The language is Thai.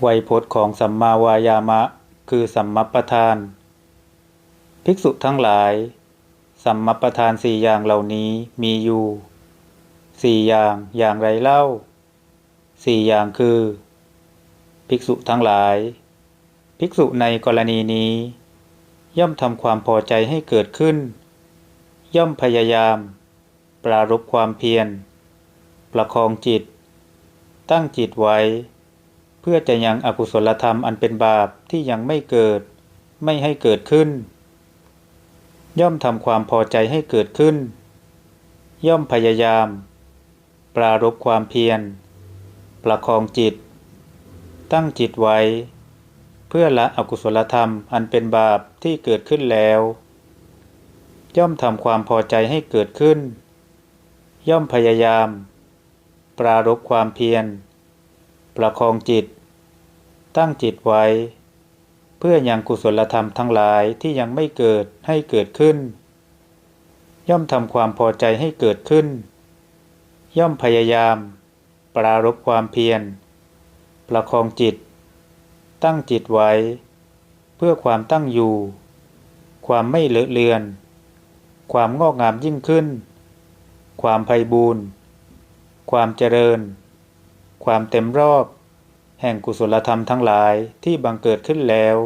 ไวยพจน์ของสัมมาวายามะ คือสัมมัปทาน ภิกษุทั้งหลาย สัมมัปทานสี่อย่างเหล่านี้มีอยู่สี่อย่างอย่างไรเล่าสี่อย่างคือ ภิกษุทั้งหลาย ภิกษุในกรณีนี้ ย่อมทำความพอใจให้เกิดขึ้น ย่อมพยายาม ปรารบความเพียร ประคองจิต ตั้งจิตไว้ พื่อจะยังอกุศลธรรมอันเป็นบาปที่ยังไม่เกิด ไม่ให้เกิดขึ้น ย่อมทำความพอใจให้เกิดขึ้น ย่อมพยายาม ปรารบความเพียร ประคองจิต ตั้งจิตไว้ เพื่อละอกุศลธรรมอันเป็นบาปที่เกิดขึ้นแล้ว ย่อมทำความพอใจให้เกิดขึ้น ย่อมพยายาม ปรารบความเพียรประคองจิต ตั้งจิตไว้ เพื่ออยังกุศลธรรมทั้งหลายที่ยังไม่เกิดให้เกิดขึ้น ย่อมทำความพอใจให้เกิดขึ้น ย่อมพยายาม ปรารบความเพียร ประคองจิต ตั้งจิตไว้ เพื่อความตั้งอยู่ ความไม่เลอะเลือน ความงอกงามยิ่งขึ้น ความไพบูรณ์ความเจริญ ความเต็มรอบ แห่งกุศลธรรมทั้งหลายที่บังเกิดขึ้นแล้ว